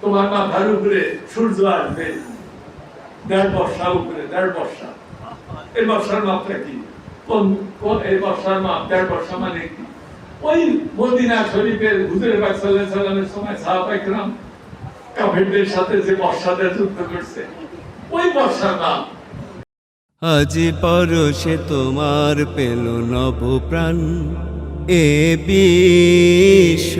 তোমার মা মাথার উপরে সূর্য আসবে। দেড় বর্ষা উপরে, দেড় বর্ষা। এই বর্ষার মাপটা কি? এই বর্ষার মাপ, দেড় বর্ষা মানে কি? ওই মদিনা শরীফের হুজুর সাল্লাল্লাহু সাল্লামের সময় সাহাবা ইকরাম কাফেরদের সাথে যে বর্ষাতে যুদ্ধ করছে, ওই বর্ষার নাম আজ পরশে তোমার পেল নব প্রাণ এ বিশ্ব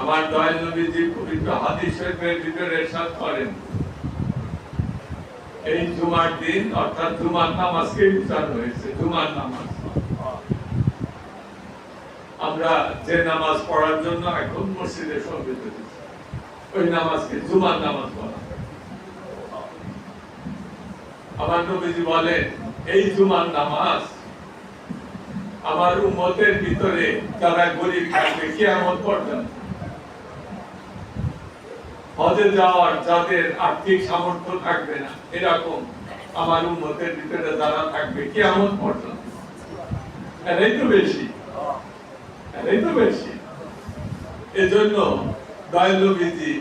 আমার দয়াল নবীজি পবিত্র ভিতরে করেন, এই জুমার দিন, অর্থাৎ জুমার নামাজকে বিচার হয়েছে? জুমার নামাজ। আমরা যে নামাজ পড়ার জন্য এখন মসজিদে ওই নামাজকে জুমার নামাজ বলা। আমার নবীজি বলেন, এই জুমার নামাজ আমার উম্মতের ভিতরে যারা গরিব থাকবে, কিয়ামত পর্যন্ত। হজে যাওয়ার যাদের আর্থিক সামর্থ্য থাকবে না, এরকম আমার উম্মতের ভিতরে যারা থাকবে, কিয়ামত পর্যন্ত। এরাই তো বেশি। এরাই তো বেশি। এজন্য দয়ালুবিজি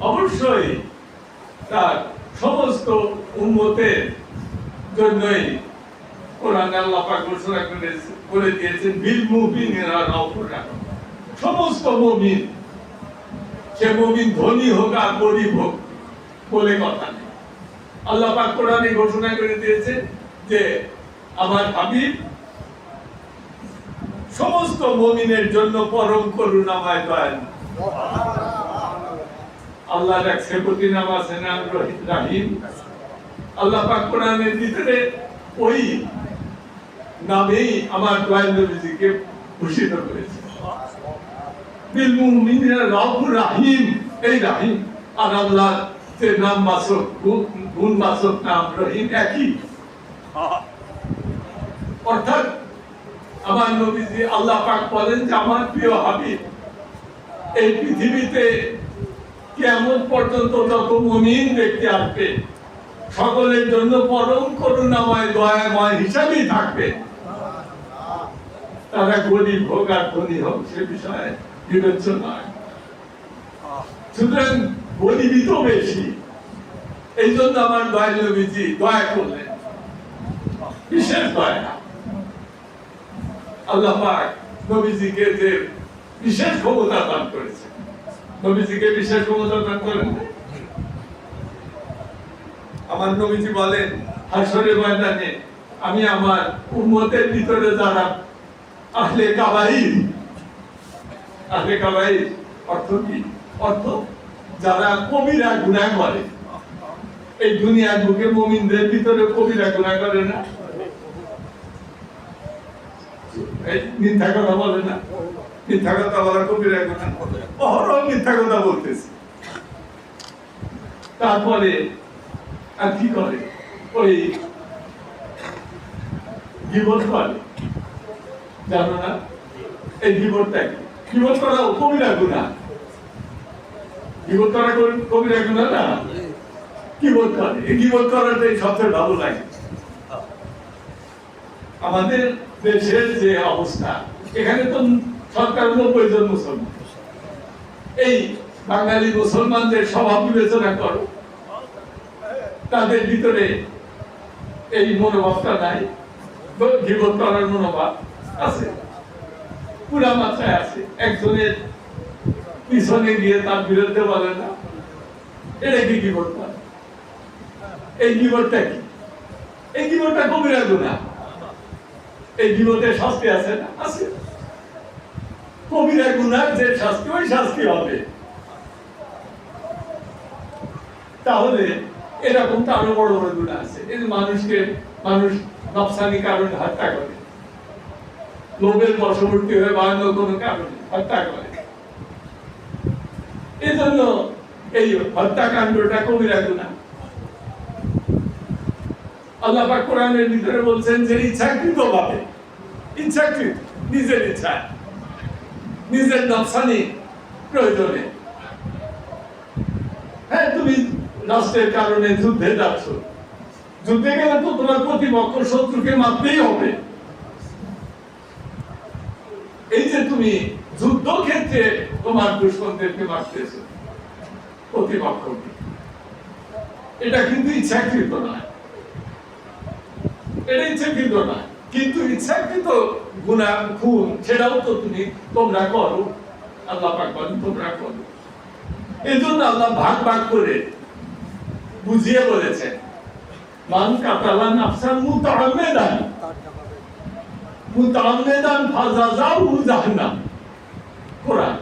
অবশ্যই তার সমস্ত উন্মতের জন্যই কোরআন আল্লাহ পাক ঘোষণা করে দিয়েছেন বিল রাউফুর। সমস্ত মুমিন, সে মুমিন ধনী হোক আর গরিব হোক, বলে কথা নেই। আল্লাহ পাক কোরআনে ঘোষণা করে দিয়েছে যে আমার হাবিব সমস্ত মুমিনের জন্য পরম করুণাময় দয়ালু। এক সেবতী নাম আছে নাম রহি- রাহিম। আল্লাহ পাক কোরআনের ভিতরে ওই নামেই আমার দয়াল নবীজিকে ভূষিত করেছে। আমার নবীজি আল্লাহ আমার প্রিয় হাবিব, এই পৃথিবীতে কেমন পর্যন্ত যত মুমিন ব্যক্তি আসবে, সকলের জন্য পরম করুণাময়, দয়াময় হিসাবেই থাকবে। তারা গরিব হোক আর ধনী হোক সে বিষয়ে বিবেচ্য নয় সুতরাং গরিবই তো বেশি। এই জন্য আমার দয়াল নবীজি দয়া করলেন। বিশেষ দয়া। আল্লাহ পাক নবীজিকে যে বিশেষ ক্ষমতা দান করেছে নবীজিকে বিশেষ ক্ষমতা দান করেন? আমার নবীজি বলেন ময়দানে আমি আমার উম্মতের ভিতরে যারা আহলে কাবাইর আহলে কাবাইর অর্থ কি? অর্থ যারা কবিরা গুনাহ করে। এই দুনিয়ার বুকে মুমিনদের ভিতরে কবিরা গুনাহ করে না? মিথ্যা কথা বলে না? মিথ্যা কথা বলা কবিরা গুনাহ অহরহ মিথ্যা কথা বলতেছে। তারপরে আর কি করে? ওই জীবন করে জানো না? এই জীবন করা জীবন করা না? জীবন জীবন সবচেয়ে ভালো লাগে আমাদের দেশের যে অবস্থা, এখানে তো সরকার নব্বই জন মুসলমান। এই বাঙালি মুসলমানদের স্বভাব বিবেচনা করো। তাদের ভিতরে এই মনোভাবটা নাই। জীবন করার মনোভাব। আছে। পুরা মাত্রায় আছে, একজনের পিছনে গিয়ে তার বিরুদ্ধে বলে না। এটা কি এই কি? এই কবিরা গুণা এই শাস্তি আছে না? আছে। কবিরা গুনার যে শাস্তি, ওই শাস্তি হবে। তাহলে এরকম তো আরও বড় বড় গুণা আছে। এই মানুষকে, মানুষ নফসানি কারণে হত্যা করে। লোভের বশবর্তী হয়ে বা অন্য কোনো কারণে হত্যা করে। এই জন্য এই হত্যাকাণ্ডটা কবিরা গুণা আল্লাহ পাক কোরআনের বলছেন যে ইচ্ছাকৃত ভাবে ইচ্ছাকৃত, নিজের ইচ্ছা, নিজের নকশানি প্রয়োজনে। হ্যাঁ তুমি রাষ্ট্রের কারণে যুদ্ধে যাচ্ছ। যুদ্ধে গেলে তো তোমার প্রতিপক্ষ শত্রুকে মারতেই হবে। এই যে তুমি যুদ্ধ ক্ষেত্রে তোমার দুশ্মনদেরকে মারতেছো, প্রতিপক্ষকে। এটা কিন্তু ইচ্ছাকৃত নয়। এটা ইচ্ছাকৃত নয়। কিন্তু ইচ্ছাকৃত গুণা, খুন, সেটাও তো তুমি, তোমরা করো। আল্লাহ পাক বলেন, তোমরা করো। এই জন্য আল্লাহ ভাগ ভাগ করে বুঝিয়ে বলেছেন, মান কাতালা নাফসান মুতাআম্মিদান মুতাআম্মিদান ফাজাজাহু জাহান্নাম কোরআন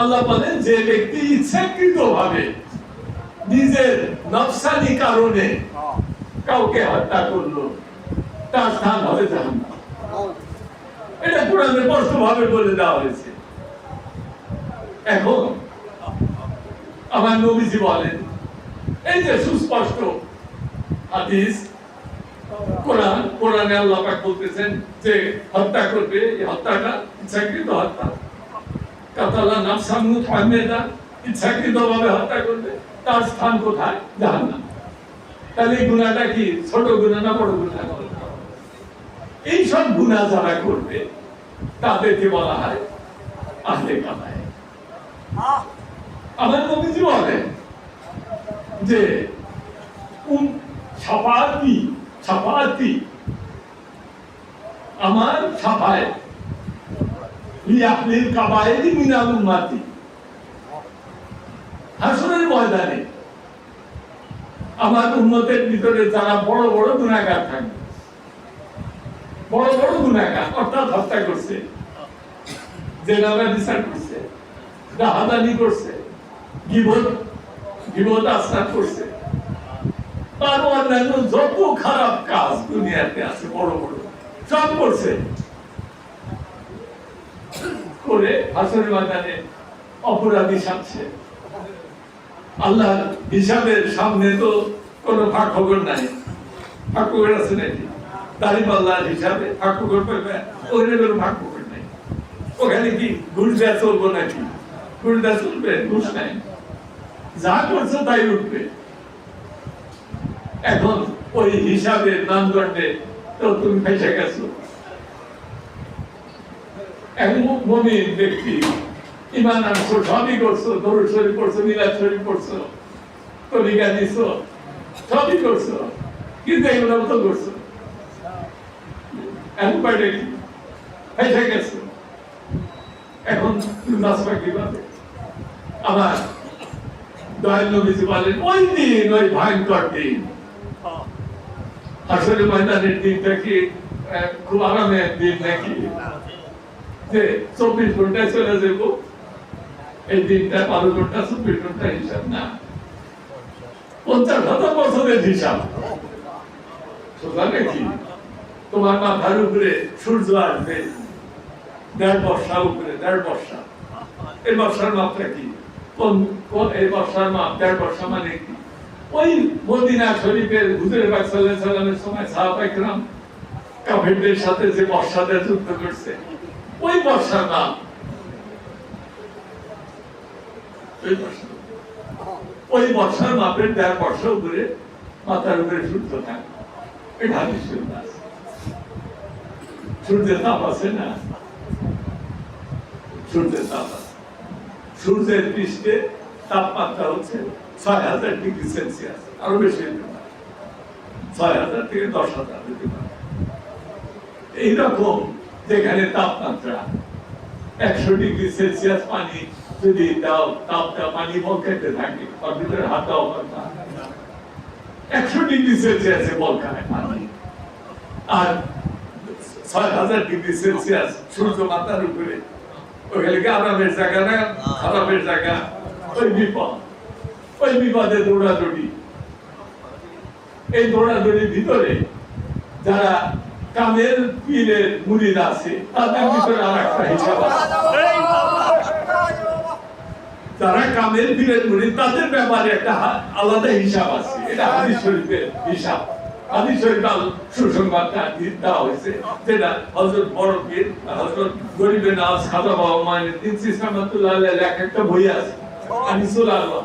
আল্লাহ বলেন, যে ব্যক্তি ইচ্ছাকৃত ভাবে নিজের নফসানি কারণে কাউকে হত্যা করল, তার স্থান হবে জাহান্নাম। এটা কোরআনে স্পষ্ট ভাবে বলে দেওয়া হয়েছে। এখন আমার নবীজি বলেন, এই যে সুস্পষ্ট হাদিস কোরআন, কোরআনে আল্লাহ পাক বলতেছেন যে হত্যা করবে, এই হত্যাটা ইচ্ছাকৃত হত্যা। কাতালা নাফসান মুতাআম্মিদা ইচ্ছাকৃত ভাবে হত্যা করবে, তার স্থান কোথায়? জাহান্নাম। তাহলে এই গুনাহটা কি? ছোট গুনাহ না বড় গুনাহ? এই সব গুনাহ যারা করবে, তাদেরকে বলা হয় আহলে কাবায়। আমার নবীজি বলেন যে, উম, সাফাতি সাফাতি আমার হাসরের ময়দানে আমার উন্নতের ভিতরে যারা বড় বড় গুণাগার থাকবে বড় বড় গুণাগার অর্থাৎ হত্যা করছে জেনারেল বিচার করছে, রাহাদানি করছে, গিবত গিবত আশ্রাত করছে যত খারাপ কাজ দুনিয়াতে আছে, বড় বড়। সব করছে করে হাসরের ময়দানে অপরাধী সাজছে। আল্লাহর হিসাবের সামনে তো কোনো ফাঁক খবর নাই। ফাঁক খবর আছে নাকি? দাঁড়িয়ে আল্লাহর হিসাবে ফাঁক খবর পাবে ওখানে ফাঁক খবর নাই। ওখানে কি ঘুষ চলবো নাকি? ঘুষ চলবে, ঘুষ নাই। যা করছে তাই উঠবে। এখন ওই হিসাবের মানদণ্ডে তো তুমি ফেসে গেছো। ব্যক্তি, ইমান আনছো, সবই করছ শরীফ করছ মিলাদ দিছো, সবই করছ, কিন্তু এগুলো তো করছ। এখন আবার দয়াল নবীজি বলেন, ওই দিন, ওই ভয়ঙ্কর দিন আসলে ময়দানের দিনটা কি খুব আরামের দিন নাকি? যে চব্বিশ ঘন্টায় চলে যাব, এই দিনটা বারো ঘণ্টা, চব্বিশ ঘণ্টা হিসাব না। পঞ্চাশ হাজার বছরের হিসাব। সোজা নাকি? তোমার মাথার উপরে সূর্য আসবে, দেড় বর্ষা উপরে, দেড় বর্ষা। এই বর্ষার মাপটা কি? এই বর্ষার মাপ, দেড় বর্ষা মানে কি? ওই মদিনা শরীফের হুজুরে পাক সাল্লাল্লাহু আলাইহি সাল্লামের সময় সাহাবা کرام কাফেরদের সাথে যে বর্ষাতে যুদ্ধ করছে ওই বর্ষার নাম ওই বর্ষা ওই বর্ষার মাপের দেড় বর্ষা উপরে মাথার উপরে সূর্য থাকে এটা হাদিস শরীফে আছে সূর্যের তাপ আছে না সূর্যের তাপ আছে সূর্যের পৃষ্ঠে তাপমাত্রা হচ্ছে ছয় হাজার ডিগ্রি সেলসিয়াস, আরও বেশি হতে পারে। ছয় হাজার থেকে দশ হাজার হতে পারে। এইরকম যেখানে তাপমাত্রা একশো ডিগ্রি সেলসিয়াস পানি যদি দাও, তাপটা পানি বল থাকে, তার ভিতরে হাত দাও একশো ডিগ্রি সেলসিয়াসে বল খায় পানি। আর ছয় হাজার ডিগ্রি সেলসিয়াস সূর্য মাথার উপরে। ওখানে আরামের জায়গা না খারাপের জায়গা? ওই বিপদ। ওই বিপদে দৌড়াদৌড়ি এই দৌড়াদৌড়ির ভিতরে যারা কামের পীরের মুরিদ আছে, তাদের ভিতরে আর একটা হিসাব আছে। তারা কামেল পীরের মুরিদ তাদের ব্যাপারে একটা আলাদা হিসাব আছে। এটা হাদিস শরীফের হিসাব। হাদিস শরীফ আল সুসংবাদটা দেওয়া হয়েছে যেটা হযরত বড় পীর হযরত গরিবে নাজ খাজা বাবা সিস্তামাতুল্লাহ আলাইহির এক একটা বই আছে। আলম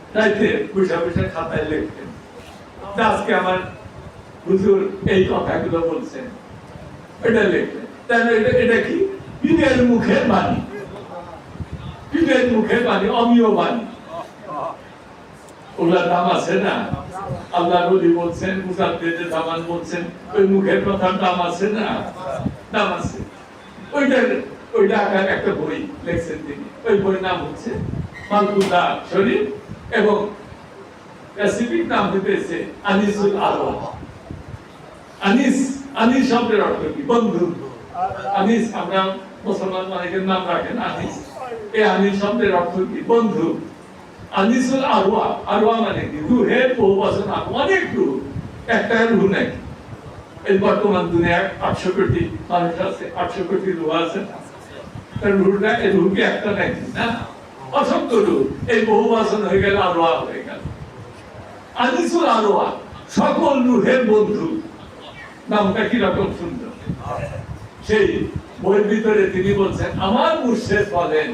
খাতায় লিখতেন। আজকে আমার হুজুর এই কথাগুলো বলছেন। এটা তাহলে এটা কি? মুখের বাণী। মুখের বাণী, অমীয় বাণী। ওগুলা দাম আছে না? আল্লাহ নবী বলছেন মুসাদ্দেদের দামান বলছেন, ওই মুখের কথার দাম আছে না? দাম আছে। ওইটা ওইটা একটা বই লিখছেন তিনি। ওই বইয়ের নাম হচ্ছে মালকুদা শরীফ। এবং স্পেসিফিক নাম হইতেছে আনিসুল আলম। আনিস আনিস শব্দের অর্থ কি? বন্ধু। আনিস, আমরা মুসলমান অনেকের নাম রাখেন আনিস। এই আনিস শব্দের অর্থ কি? বন্ধু। আনিসুল মানে কি? বহু বছর একটা রুহ নাকি এই বর্তমান দুনিয়ায় আটশো কোটি মানুষ আছে, আটশো কোটি রুহ আছে। রুহটা এই রুহকে একটা নাকি না। অসংখ্য রুহ এই বহু বছর হয়ে গেল আরোয়া হয়ে গেল। সকল রুহের বন্ধু। নামটা কীরকম সুন্দর। সেই বইয়ের ভিতরে তিনি বলছেন, আমার মুর্শেদ বলেন।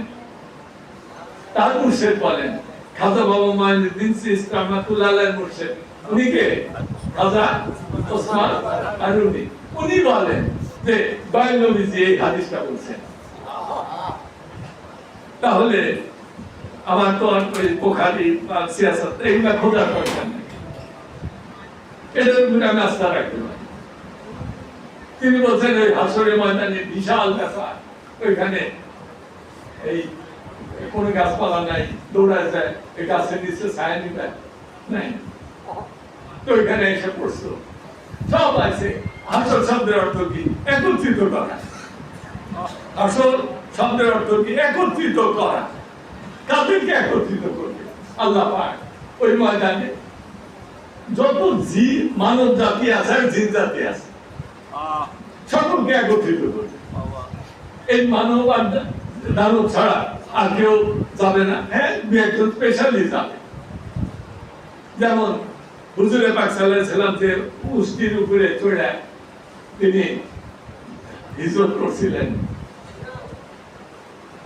তার মুর্শেদ বলেন, খাজা বাবা মাইনুদ্দিন সিস্ট রহমাতুল্লাহ মুর্শেদ। উনি কে? খাজা ওসমান আরুনি উনি বলেন যে দয়াল নবীজি এই হাদিসটা বলছেন। তাহলে আমার তো আর ওই বোখারি বা সিয়াসত খোঁজার দরকার নেই। এদের উপরে আমি আস্থা রাখতে পারি। তিনি বলছেন, ওই হাসরের ময়দানে বিশাল ব্যাপার। ওইখানে এই কোনো গাছপালা নাই দৌড়া যায়, এই গাছের নিচে ছায়া নাই। তো ওইখানে এসে পড়ছো। সব আছে। আসল শব্দের অর্থ কি? একত্রিত করা। আসল শব্দের অর্থ কি? একত্রিত করা। কাদেরকে একত্রিত করবে। আল্লাহ পাক ওই ময়দানে যত জি মানব জাতি আছে আর জিন জাতি আছে, সকলকে একত্রিত করবে। এই মানব আর দানব ছাড়া আর কেউ যাবে না। হ্যাঁ দু একজন স্পেশালি যাবে। যেমন হুজুরে পাক সাল্লাল্লাহু সাল্লাম যে উষ্টির উপরে চড়ে তিনি হিজরত করছিলেন।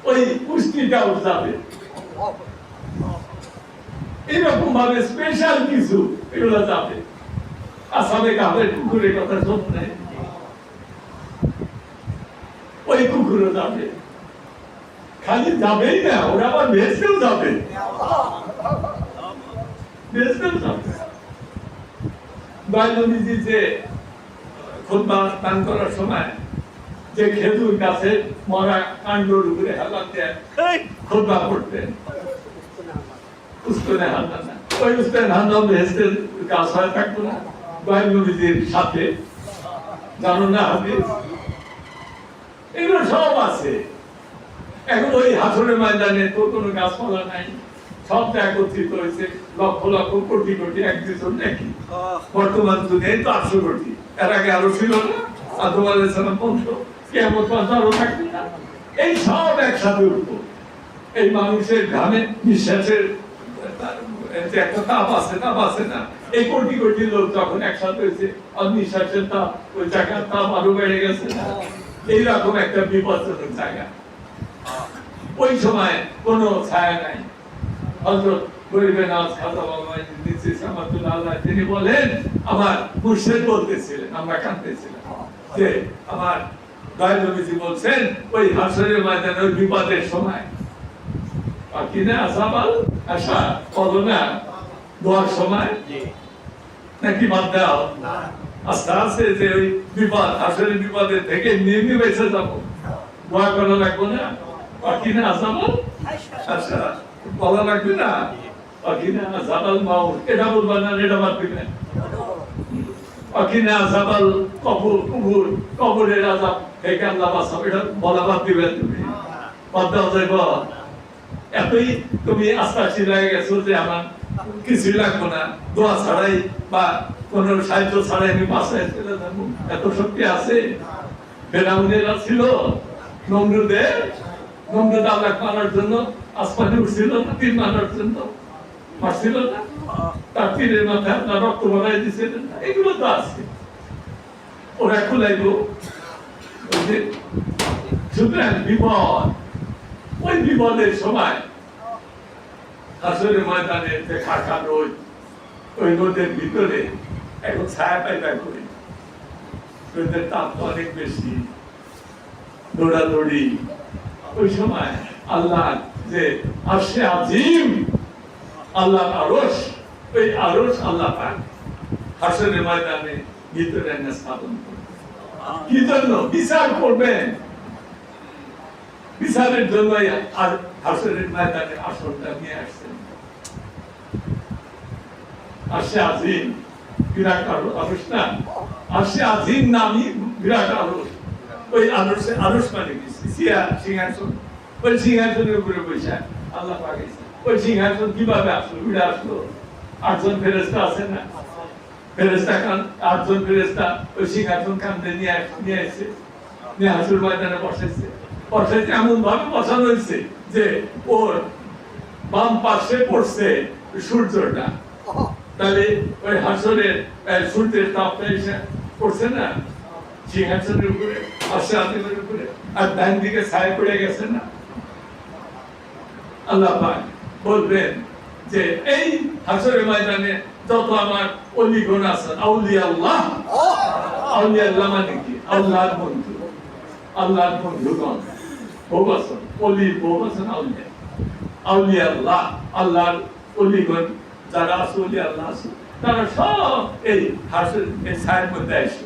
ওই পুষ্টিটাও যাবে। এরকম ভাবে স্পেশাল কিছু এগুলো যাবে। আসামে কাপের কুকুরের কথা শোন ওই কুকুরও যাবে। খালি যাবেই না, ওরা আবার ভেসতেও যাবে। ভেসতেও যাবে। যে খুতবা দান করার সময় যে খেজুর গাছের মরা উপরে হালাত দেয় খুতবা পড়তেন উস্তানে হান্না ওই উস্তান হান্না ভেসতের গাছ হয়ে থাকতো না। সাথে। জানো না হাদিস এগুলো সব আছে। এখন ওই হাসরের ময়দানে তো কোনো গাছপালা নাই। সব তো একত্রিত হয়েছে। লক্ষ লক্ষ কোটি কোটি এক দুজন নাকি বর্তমান যুগে তো আটশো কোটি। এর আগে আরও ছিল না। আদম আলাইসালাম বংশ কেমন থাকবে না? এই সব একসাথে উঠবো। এই মানুষের ওই সময় কোনো ছায়া নাই। হযরত গরিবে নাজ খাজা বাবা নিচে সামাতুল্লাহ আল্লাহ তিনি বলেন, আমার মুর্শিদ বলতেছিলেন, আমরা কাঁদতেছিলাম যে আমার নবীজি বলছেন ওই হাসরের ময়দানে ওই বিপদের সময়। কিনা আসাবাল আশা বলো না দোয়ার সময়? নাকি বাদ দাও? আস্থা আছে যে ওই বিপদ আসলে বিপদের থেকে নেমে বেঁচে যাব। দোয়া করা লাগবো না? আর কিনা আসাবাল আচ্ছা বলা লাগবে না অকিনা জাবাল মাউর এটা বলবা না এটা বাদ দিবে অকিনা জাবাল কবর কুবুর কবরের আজাব। থেকে আল্লাহ বাঁচাও এটা ছিল নমরুদের জন্য আসমানে উঠছিল না, তীর মারার জন্য। মারছিল না। তার তীরের মাথায় আপনার রক্ত বাড়াই দিছিলেন। না এগুলো তো আছে। ওরা খুলাইব। ওই যে সুতরাং বিপদ, ওই বিপদের সময় আসলে ময়দানে যে ওই ভিতরে এখন ছায়া করি। তাপ তো অনেক বেশি। দৌড়াদৌড়ি। ওই সময় আল্লাহ যে আসে আজিম আল্লাহ আরস ওই আরস আল্লাহ হাসনের ময়দানে ভিতরে স্থাপন করবে কি জন্য? বিচার করবেন বিচারের জন্য ময়দানে আসনটা নিয়ে আসছেন। আসে আজিম, বিরাট আরো- আরস না? আসে আজিম নামই বিরাট আরস ওই আরসে আরস মানে সিংহাসন। ওই সিংহাসনের উপরে বসে আল্লাহ পাকিয়েছে ওই সিংহাসন কীভাবে আসলো? উড়ে আসলো? আটজন ফেরেস্তা আছে না? ফেরেস্তা খান, আটজন ফেরেস্তা ওই সিংহাসন কান্দে নিয়ে নিয়ে এসে নিয়ে হাসুর ময়দানে বসাইছে। এমন ভাবে বসানো হয়েছে যে ওর বাম পাশে পড়ছে সূর্যটা। তাহলে ওই হাসরের সূর্যের তাপটা এসে পড়ছে না? সিংহাসনের উপরে, পাশে আদিমের উপরে। আর ডান দিকে ছায় পড়ে গেছে না? আল্লাহ বলবেন যে, এই হাসরের ময়দানে যত আমার অলিগণ আছেন আউলিয়া আল্লাহ। আউলিয়া আল্লাহ মানে কি? আল্লাহর বন্ধু। আল্লাহর বন্ধুগণ। বহু আছেন অলি বহু আছেন আউলিয়া। আউলিয়া আল্লাহ আল্লাহর অলিগণ যারা আছে অলি আল্লাহ আছে তারা সব এই হাসের এই ছায়ের মধ্যে আসে।